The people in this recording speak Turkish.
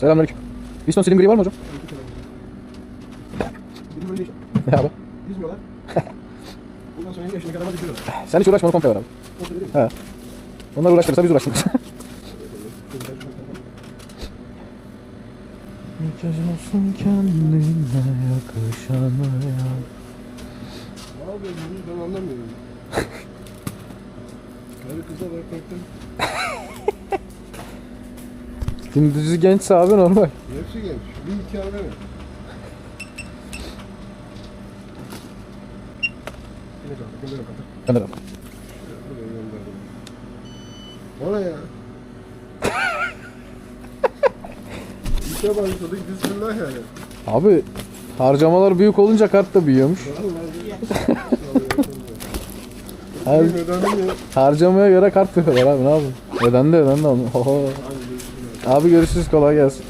Selamünaleyküm. Piston silim gri var mı hocam? Bizim öyle Ne abi? dizmiyorlar. Bundan sonra 20 yaşına kadar dikiyorlar. Sen hiç uğraşma onu komple ver abi. He. Onlar uğraştırırsa biz uğraştırırız. Makyajın olsun kendine yakışanı ya. Ne yapıyorsun bunu ben anlamıyorum. Karı kıza bakmaktan Gündüzü gençse abi normal. hepsi genç. Bir iki abi. Buraya gönderdim. O ne ya? İşe başladık. Bismillah yani. Abi harcamalar büyük olunca kart da büyüyormuş. Ya. harcamaya göre kart veriyorlar abi ne yapayım? Ödendi ödendi. Oho. Abi görüşürüz kolay gelsin.